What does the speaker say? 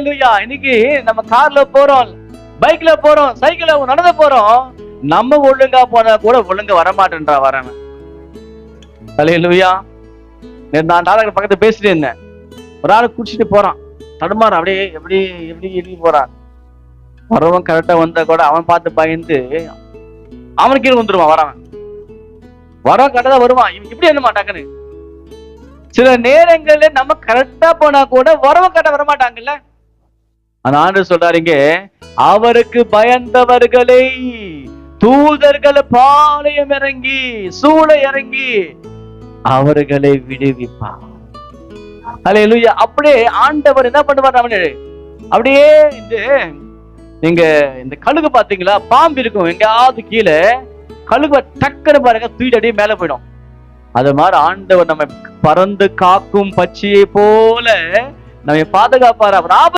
அலையலுயா இன்னைக்கு நம்ம கார்ல போறோம் பைக்ல போறோம் சைக்கிள்ல நடந்து போறோம். நம்ம ஒழுங்கா போனா கூட ஒழுங்கா வரமாட்டேன்றா வரேன். அலையலுயா நான் டாக்டர் பக்கத்துல பேசிட்டு இருந்தேன். ஒரு ஆள் குடிச்சிட்டு போறான். தடுமாறு அப்படியே எப்படி எப்படி எழுதி போறான் வரவன் கரெக்டா வந்தா கூட அவன் பார்த்து பயந்து அவனுக்கு கீழே வந்துருவான் வரவன். வரவன் கரெக்டா தான் வருவான். இவன் இப்படி என்ன மாட்டாங்கன்னு? சில நேரங்கள்ல நம்ம கரெக்டா போனா கூட வரவன் கரெக்டா வர மாட்டாங்கல்ல அந்த ஆண்டு சொல்றாருங்க அவருக்கு பயந்தவர்களை தூதர்களை பாளையம் இறங்கி சூழ இறங்கி அவர்களை விடுவிப்பார். அல்லேலூயா அப்படியே ஆண்டவர் என்ன பண்ணுவார் அவனு? அப்படியே இந்த நீங்க இந்த கழுகு பாத்தீங்களா பாம்பு இருக்கும் எங்கேயாவது கீழே கழுகு டக்குன்னு பாருங்க தூக்கிட்டு அப்படியே மேல போயிடும். அது மாதிரி ஆண்டவர் நம்ம பறந்து காக்கும் பச்சியை போல நம்ம பாதுகாப்பார். அவர்